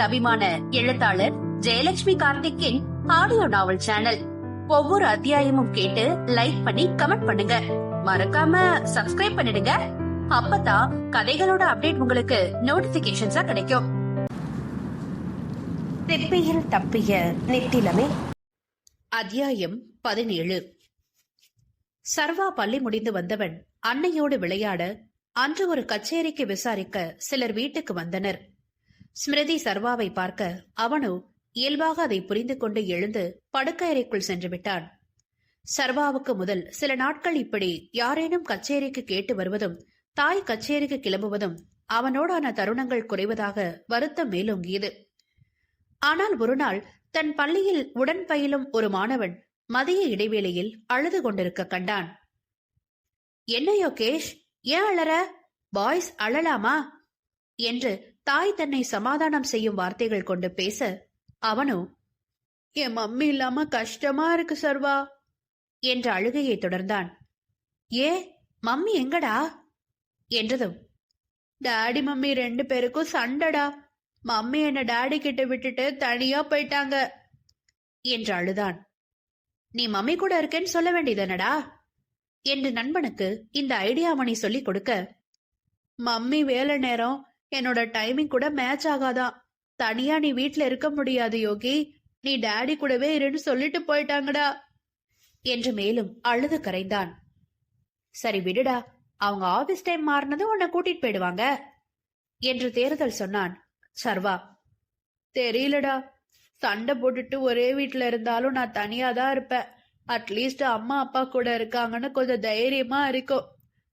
உங்கள் அபிமான எழுத்தாளர் ஜெயலட்சுமி கார்த்திக்கின் ஆடியோ நாவல் சேனல். ஒவ்வொரு அத்தியாயமும் கேட்டு லைக் பண்ணி கமெண்ட் பண்ணுங்க. மறக்காம சப்ஸ்கிரைப் பண்ணிடுங்க. அப்பதான் கதைகளோட அப்டேட் உங்களுக்கு நோட்டிபிகேஷன்ஸா கிடைக்கும். திப்பியில் தப்பிய நித்திலமே. அத்தியாயம் பதினேழு. சர்வா பள்ளி முடிந்து வந்தவன் அன்னையோடு விளையாட அன்று ஒரு கச்சேரிக்கு விசாரிக்க சிலர் வீட்டுக்கு வந்தனர். ஸ்மிருதி சர்வாவை பார்க்க அவனோ இயல்பாக அதை புரிந்து கொண்டு எழுந்து படுக்கையறைக்குள் சென்று விட்டான். சர்வாவுக்கு முதல் சில நாட்கள் இப்படி யாரேனும் கச்சேரிக்கு கேட்டு வருவதும் தாய் கச்சேரிக்கு கிளம்புவதும் அவனோடான தருணங்கள் குறைவதாக வருத்தம் மேலோங்கியது. ஆனால் ஒரு நாள் தன் பள்ளியில் உடன் பயிலும் ஒரு மாணவன் மதிய இடைவேளையில் அழுது கொண்டிருக்க கண்டான். என்ன யோகேஷ் ஏன் அழற? பாய்ஸ் அழலாமா? என்று தாய் தன்னை சமாதானம் செய்யும் வார்த்தைகள் கொண்டு பேச அவனோ என் மம்மி இல்லாம கஷ்டமா இருக்கு சர்வா என்ற அழுகையை தொடர்ந்தான். ஏ மம்மி எங்கடா? என்றதும் டாடி மம்மி ரெண்டு பேருக்கும் சண்டடா. மம்மி என்ன டாடி கிட்ட விட்டுட்டு தனியா போயிட்டாங்க என்று அழுதான். நீ மம்மி கூட இருக்கேன்னு சொல்ல வேண்டியதானடா என்று நண்பனுக்கு இந்த ஐடியா மணி சொல்லிக் கொடுக்க மம்மி வேலை நேரம் என்னோட டைமிங் கூட மேட்ச் ஆகாதான் தனியா நீ வீட்ல இருக்க முடியாது யோகி. நீ டேடி கூடவே இருன்னு சொல்லிட்டு போயிட்டாங்கடா. என்று மேலும் அழுது கரைந்தான். சரி விடுடா. அவங்க ஆபீஸ் டைம் மாறினதும் உன்னை கூட்டிட்டு போயிடுவாங்க என்று தேர்தல் சொன்னான் சர்வா. தெரியலடா. சண்டை போட்டுட்டு ஒரே வீட்டுல இருந்தாலும் நான் தனியா தான் இருப்பேன். அட்லீஸ்ட் அம்மா அப்பா கூட இருக்காங்கன்னு கொஞ்சம் தைரியமா இருக்கும்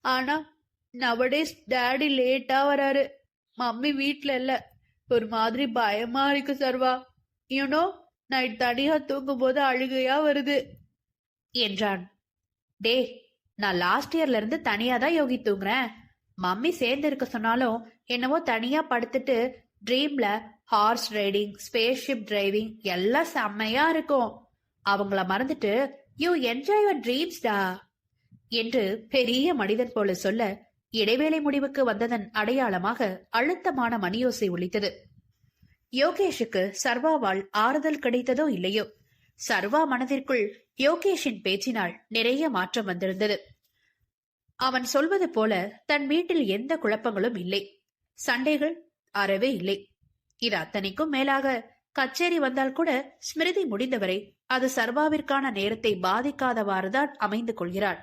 ஆனா நவடேஸ் டேடி லேட்டா வராரு. மம்மி வீட்ல இல்ல. ஒரு மாதிரி பயமா இருக்கு சர்வா. யூனோ நைட் தனியா தூங்கும் போது அழுகையா வருது. என்றான். டே நான் லாஸ்ட் இயர்ல இருந்து தனியா தான் யோகி தூங்குறேன். மம்மி சேர்ந்து இருக்க சொன்னாலும் என்னவோ தனியா படுத்துட்டு ட்ரீம்ல ஹார்ஸ் ரைடிங் ஸ்பேஸ்ஷிப் டிரைவிங் எல்லாம் செம்மையா இருக்கும். அவங்கள மறந்துட்டு யூ என்ஜாய் யுவர் டா? என்று பெரிய மனிதன் போல சொல்ல இடைவேளை முடிவுக்கு வந்ததன் அடையாளமாக அழுத்தமான மணியோசை ஒலித்தது. யோகேஷுக்கு சர்வாவால் ஆறுதல் கிடைத்ததோ இல்லையோ? சர்வா மனதிற்குள் யோகேஷின் பேச்சினால் நிறைய மாற்றம் வந்திருந்தது. அவன் சொல்வது போல தன் வீட்டில் எந்த குழப்பங்களும் இல்லை. சண்டைகள் அறவே இல்லை. இது அத்தனைக்கும் மேலாக கச்சேரி வந்தால் கூட ஸ்மிருதி முடிந்தவரை அது சர்வாவிற்கான நேரத்தை பாதிக்காதவாறுதான் அமைந்து கொள்கிறாள்.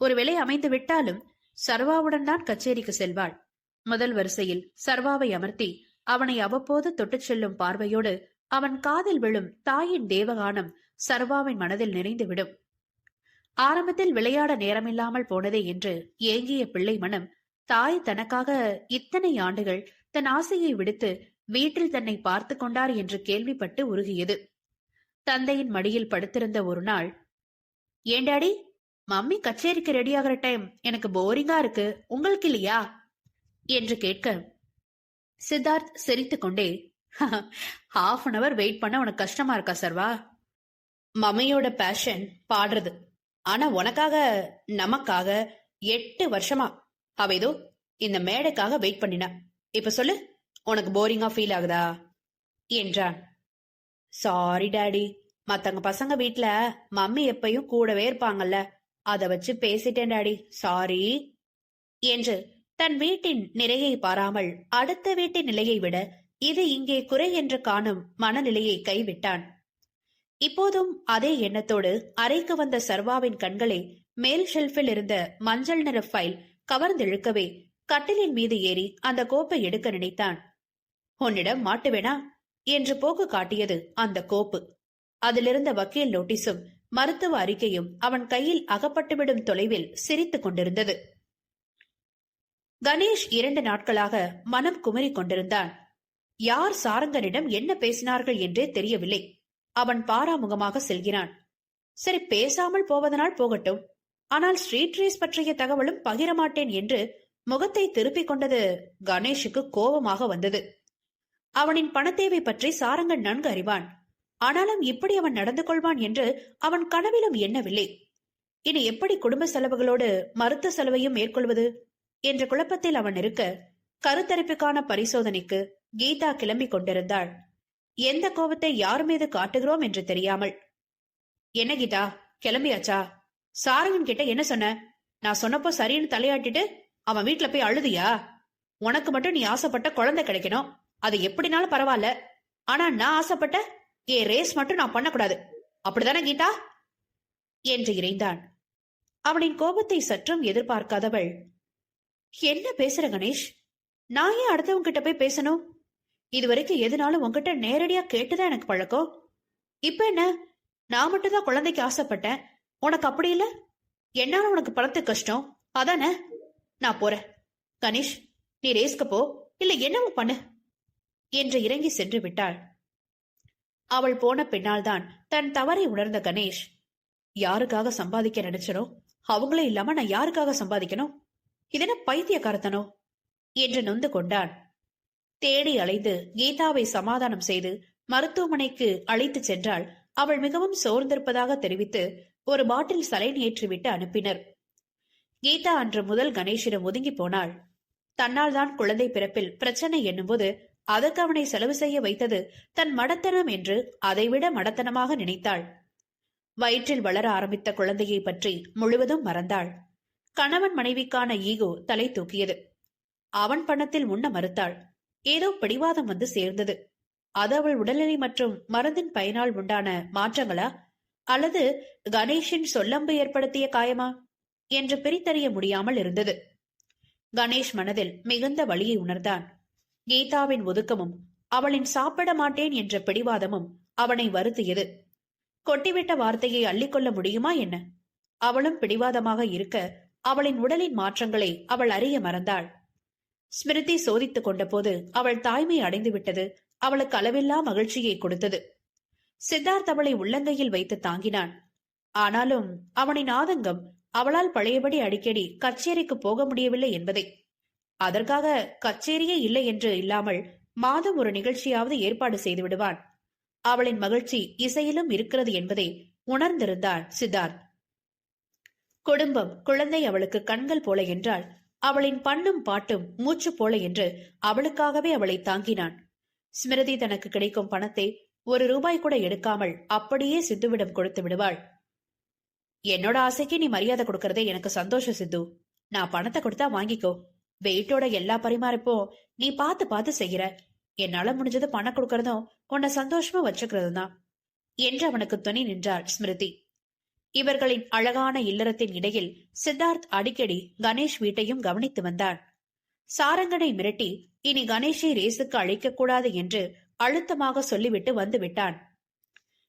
ஒருவேளை அமைந்து விட்டாலும் சர்வாவுடன் தான் கச்சேரிக்கு செல்வாள். முதல் வரிசையில் சர்வாவை அமர்த்தி அவனை அவ்வப்போது தொட்டுச் செல்லும் பார்வையோடு அவன் காதில் விழும் தாயின் தேவகானம் சர்வாவின் மனதில் நிறைந்துவிடும். ஆரம்பத்தில் விளையாட நேரமில்லாமல் போனதே என்று ஏங்கிய பிள்ளை மனம் தாய் தனக்காக இத்தனை ஆண்டுகள் தன் ஆசையை விடுத்து வீட்டில் தன்னை பார்த்து கொண்டார் என்று கேள்விப்பட்டு உருகியது. தந்தையின் மடியில் படுத்திருந்த ஒரு நாள் ஏண்டாடி மம்மி கச்சேரிக்கு ரெடி ஆகிற டைம் எனக்கு போரிங்கா இருக்கு. உங்களுக்கு இல்லையா? என்று கேட்க சித்தார்த் சிரித்து கொண்டே ஹாஃப் அன் அவர் வெயிட் பண்ண உனக்கு கஷ்டமா இருக்கா சர்வா? மம்மியோட பேஷன் பாடுறது. ஆனா உனக்காக நமக்காக எட்டு வருஷமா அவ ஏதோ இந்த மேடைக்காக வெயிட் பண்ணினா. இப்ப சொல்லு உனக்கு போரிங்கா ஃபீல் ஆகுதா? என்றான். சாரி டாடி மத்தவங்க பசங்க வீட்ல மம்மி எப்பயும் கூடவே இருப்பாங்கல்ல. அத வச்சு பேசிட்டேன் டாடி. சாரி. என்று தன் வீட்டின் நிறையை பாராமல் அடுத்த வீட்டின் நிலையை விட இது இங்கே குறை என்று காணும் மனநிலையை கைவிட்டான். இப்போதும் அதே எண்ணத்தோடு அறைக்கு வந்த சர்வாவின் கண்களை மேல் ஷெல்ஃபில் இருந்த மஞ்சள் நிற ஃபைல் கவர்ந்திழுக்கவே கட்டிலின் மீது ஏறி அந்த கோப்பை எடுக்க நினைத்தான். உன்னிடம் மாட்டுவேனா என்று போக்கு காட்டியது அந்த கோப்பு. அதிலிருந்த வக்கீல் நோட்டீஸும் மருத்துவ அறிக்கையும் அவன் கையில் அகப்பட்டுவிடும் தொலைவில் சிரித்துக் கொண்டிருந்தது. கணேஷ் இரண்டு நாட்களாக மனம் குமரிக் கொண்டிருந்தான். யார் சாரங்கனிடம் என்ன பேசினார்கள் என்றே தெரியவில்லை. அவன் பாராமுகமாக செல்கிறான். சரி பேசாமல் போவதனால் போகட்டும். ஆனால் ஸ்ட்ரீட் ரேஸ் பற்றிய தகவலும் பகிர மாட்டேன் என்று முகத்தை திருப்பிக் கொண்டது கணேஷுக்கு கோபமாக வந்தது. அவனின் பணத்தேவை பற்றி சாரங்கன் நன்கு அறிவான். ஆனாலும் இப்படி அவன் நடந்து கொள்வான் என்று அவன் கனவிலும் எண்ணவில்லை. இனி எப்படி குடும்ப செலவுகளோடு மருத்துவ செலவையும் மேற்கொள்வது? என்ற குழப்பத்தில் அவன் இருக்க கருத்தரிப்புக்கான பரிசோதனைக்கு கீதா கிளம்பி கொண்டிருந்தாள். எந்த கோபத்தை யார் மீது காட்டுகிறோம் என்று தெரியாமல். என்ன கீதா கிளம்பியாச்சா? சாரங்கன் கிட்ட என்ன சொன்ன? நான் சொன்னப்போ சரின்னு தலையாட்டிட்டு அவன் வீட்ல போய் அழுதியா? உனக்கு மட்டும் நீ ஆசைப்பட்ட குழந்தை கிடைக்கணும். அது எப்படினாலும் பரவாயில்ல. ஆனா நான் ஆசைப்பட்ட ஏ ரேஸ் மட்டும் நான் பண்ணக்கூடாது. அப்படிதானே கீதா? என்று இறைந்தான். அவனின் கோபத்தை சற்றும் எதிர்பார்க்காதவள் என்ன பேசுற கணேஷ்? நான் ஏன் அடுத்தவங்க கிட்ட போய் பேசணும்? இதுவரைக்கும் எதுனாலும் உன்கிட்ட நேரடியா கேட்டுதான் எனக்கு பழக்கம். இப்ப என்ன? நான் மட்டும் தான் குழந்தைக்கு ஆசைப்பட்டேன். உனக்கு அப்படி இல்ல? என்னால உனக்கு பணத்து கஷ்டம். அதானே? நான் போறேன். கணேஷ் நீ ரேஸ்க்கு போ. இல்ல என்னங்க பண்ணு. என்று இறங்கி சென்று விட்டாள். அவள் போன பின்னால்தான் தன் தவறை உணர்ந்த கணேஷ். யாருக்காக சம்பாதிக்க நினைச்சனோ? அவங்களே இல்லாம நான் யாருக்காக சம்பாதிக்கணும்? இதென்ன பைத்தியக்காரத்தனோ? என்று நொந்து கொண்டான். தேடி அலைந்து கீதாவை சமாதானம் செய்து மருத்துவமனைக்கு அழைத்துச் சென்றால் அவள் மிகவும் சோர்ந்திருப்பதாக தெரிவித்து ஒரு பாட்டில் சலைன் ஏற்றிவிட்டு அனுப்பினர். கீதா அன்று முதல் கணேஷிடம் ஒதுங்கி போனாள். தன்னால் தான் குழந்தை பிறப்பில் பிரச்சனை என்னும்போது அதற்கு அவனை செலவு செய்ய வைத்தது தன் மடத்தனம் என்று அதைவிட மடத்தனமாக நினைத்தாள். வயிற்றில் வளர ஆரம்பித்த குழந்தையை பற்றி முழுவதும் மறந்தாள். கணவன் மனைவிக்கான ஈகோ தலை தூக்கியது. அவன் பணத்தில் உண்ண மறுத்தாள். ஏதோ பிடிவாதம் வந்து சேர்ந்தது. அது அவள் உடல்நிலை மற்றும் மருந்தின் பயனால் உண்டான மாற்றங்களா? அல்லது கணேஷின் சொல்லம்பு ஏற்படுத்திய காயமா? என்று பிரித்தறிய முடியாமல் இருந்தது. கணேஷ் மனதில் மிகுந்த வலியை உணர்ந்தான். கீதாவின் ஒதுக்கமும் அவளின் சாப்பிட மாட்டேன் என்ற பிடிவாதமும் அவனை வருத்தியது. கொட்டிவிட்ட வார்த்தையை அள்ளிக்கொள்ள முடியுமா என்ன? அவளும் பிடிவாதமாக இருக்க அவளின் உடலின் மாற்றங்களை அவள் அறிய மறந்தாள். ஸ்மிருதி சோதித்துக் கொண்டபோது அவள் தாய்மை அடைந்துவிட்டது அவளுக்கு அளவில்லா மகிழ்ச்சியை கொடுத்தது. சித்தார்த் அவளை உள்ளங்கையில் வைத்து தாங்கினான். ஆனாலும் அவனின் ஆதங்கம் அவளால் பழையபடி அடிக்கடி கச்சேரிக்கு போக முடியவில்லை என்பதை அதற்காக கச்சேரியே இல்லை என்று இல்லாமல் மாதம் ஒரு நிகழ்ச்சியாவது ஏற்பாடு செய்து விடுவான் அவளின் மகிழ்ச்சி இசையிலும் இருக்கிறது என்பதை உணர்ந்திருந்தான் சித்தார்த். குடும்பம் குழந்தை அவளுக்கு கண்கள் போல என்றால் அவளின் பண்ணும் பாட்டும் மூச்சு போல என்று அவளுக்காகவே அவளை தாங்கினான். ஸ்மிருதி தனக்கு கிடைக்கும் பணத்தை ஒரு ரூபாய் கூட எடுக்காமல் அப்படியே சித்துவிடம் கொடுத்து விடுவாள். என்னோட ஆசைக்கு நீ மரியாதை கொடுக்கறதே எனக்கு சந்தோஷம் சித்து. நான் பணத்தை கொடுத்தா வாங்கிக்கோ. வெயிட்டோட எல்லா பரிமாறப்போ நீ பார்த்து பார்த்து செய்யற. என்னால முடிஞ்சது பணம் கொடுக்கறதும் உன்னை சந்தோஷமா வச்சுக்கிறதும் தான் என்று அவனுக்கு துணை நின்றாள் ஸ்மிருதி. இவர்களின் அழகான இல்லறத்தின் இடையில் சித்தார்த் அடிக்கடி கணேஷ் வீட்டையும் கவனித்து வந்தான் சாரங்கனை மிரட்டி இனி கணேஷை ரேசுக்கு அழைக்கக்கூடாது என்று அழுத்தமாக சொல்லிவிட்டு வந்து விட்டான்.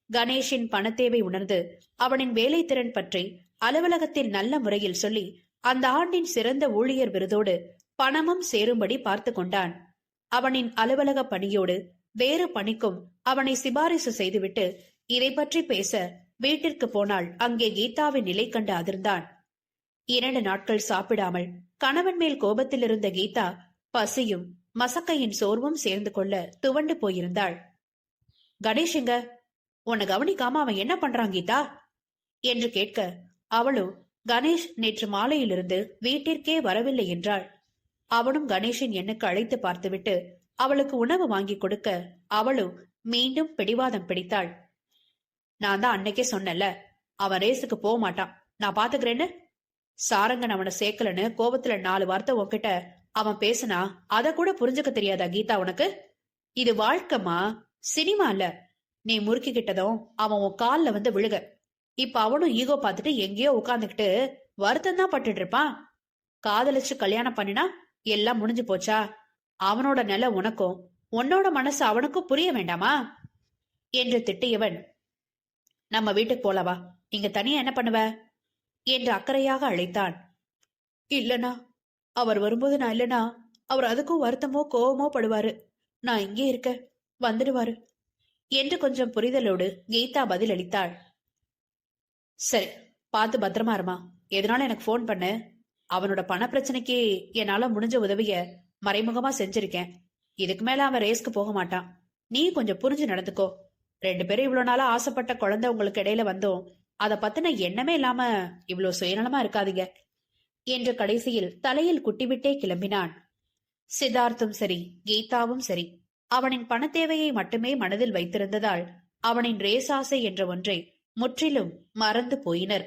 கணேஷின் பணத்தேவை உணர்ந்து அவனின் வேலைத்திறன் பற்றி அலுவலகத்தில் நல்ல முறையில் சொல்லி அந்த ஆண்டின் சிறந்த ஊழியர் விருதோடு பணமும் சேரும்படி பார்த்து கொண்டான் அவனின் அலுவலக பணியோடு வேறு பணிக்கும் அவனை சிபாரிசு செய்துவிட்டு இதை பற்றி பேச வீட்டிற்கு போனால் அங்கே கீதாவின் நிலை கண்டு அதிர்ந்தான். இரண்டு நாட்கள் சாப்பிடாமல் கணவன் மேல் கோபத்தில் இருந்த கீதா பசியும் மசக்கையின் சோர்வும் சேர்ந்து கொள்ள துவண்டு போயிருந்தாள். கணேஷ் உன்னை கவனிக்காம அவன் என்ன பண்றான் கீதா? என்று கேட்க அவளோ கணேஷ் நேற்று மாலையிலிருந்து வீட்டிற்கே வரவில்லை என்றாள். அவனும் கணேஷின் எண்ணுக்கு அழைத்து பார்த்துவிட்டு அவளுக்கு உணவு வாங்கி கொடுக்க அவளும் மீண்டும் பிடிவாதம் பிடித்தாள். நான் தான் அன்னைக்கே சொன்னேன்ல அவன் ரேஸுக்கு போக மாட்டான். நான் பாத்துக்கிறேன்னு? சாரங்கன் அவனை சேர்க்கலன்னு கோபத்துல நாலு வார்த்தை உன்கிட்ட அவன் பேசினா அத கூட புரிஞ்சுக்க தெரியாதா கீதா உனக்கு? இது வாழ்க்கைமா சினிமா இல்ல. நீ முறுக்கிக்கிட்டதும் அவன் உன் கால்ல வந்து விழுக. இப்ப அவனும் ஈகோ பார்த்துட்டு எங்கேயோ உட்காந்துக்கிட்டு வருத்தம் தான் பட்டுட்டு இருப்பான். காதலிச்சு கல்யாணம் பண்ணினா எல்லாம் முடிஞ்சு போச்சா? அவனோட நிலை உனக்கும் உன்னோட மனசு அவனுக்கும் புரிய வேண்டாமா? என்று திட்டியவன் நம்ம வீட்டுக்கு போலவா இங்க தனியா என்ன பண்ணுவ? என்று அக்கறையாக அழைத்தான். இல்லனா அவர் வரும்போது நான் இல்லனா அவர் அதுக்கும் வருத்தமோ கோவமோ படுவாரு. நான் இங்கே இருக்க வந்துடுவாரு என்று கொஞ்சம் புரிதலோடு கீதா பதில் அளித்தாள் சரி பார்த்து பத்திரமா இருமா. எதனால எனக்கு ஃபோன் பண்ணு? அவனோட பண பிரச்சனைக்கு என்னால முடிஞ்ச உதவிய மறைமுகமா செஞ்சிருக்கேன். இதுக்கு மேல அவன் ரேஸ்க்கு போக மாட்டான். நீ கொஞ்சம் புரிஞ்சு நடந்துக்கோ. ரெண்டு பேரும் இவ்வளவு நாளா ஆசைப்பட்ட குழந்தை உங்களுக்கு இடையில வந்தோம். அத பத்தின எண்ணமே இல்லாம இவ்வளவு சுயநலமா இருக்காதீங்க. என்று கடைசியில் தலையில் குட்டிவிட்டே கிளம்பினான். சித்தார்த்தும் சரி கீதாவும் சரி. அவனின் பணத்தேவையை மட்டுமே மனதில் வைத்திருந்ததால் அவனின் ரேசாசை என்ற ஒன்றை முற்றிலும் மறந்து போயினர்.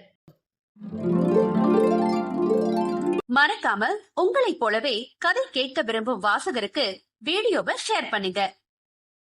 மறக்காம உங்களைப் போலவே கதை கேட்க விரும்பும் வாசகருக்கு வீடியோவை ஷேர் பண்ணுங்க.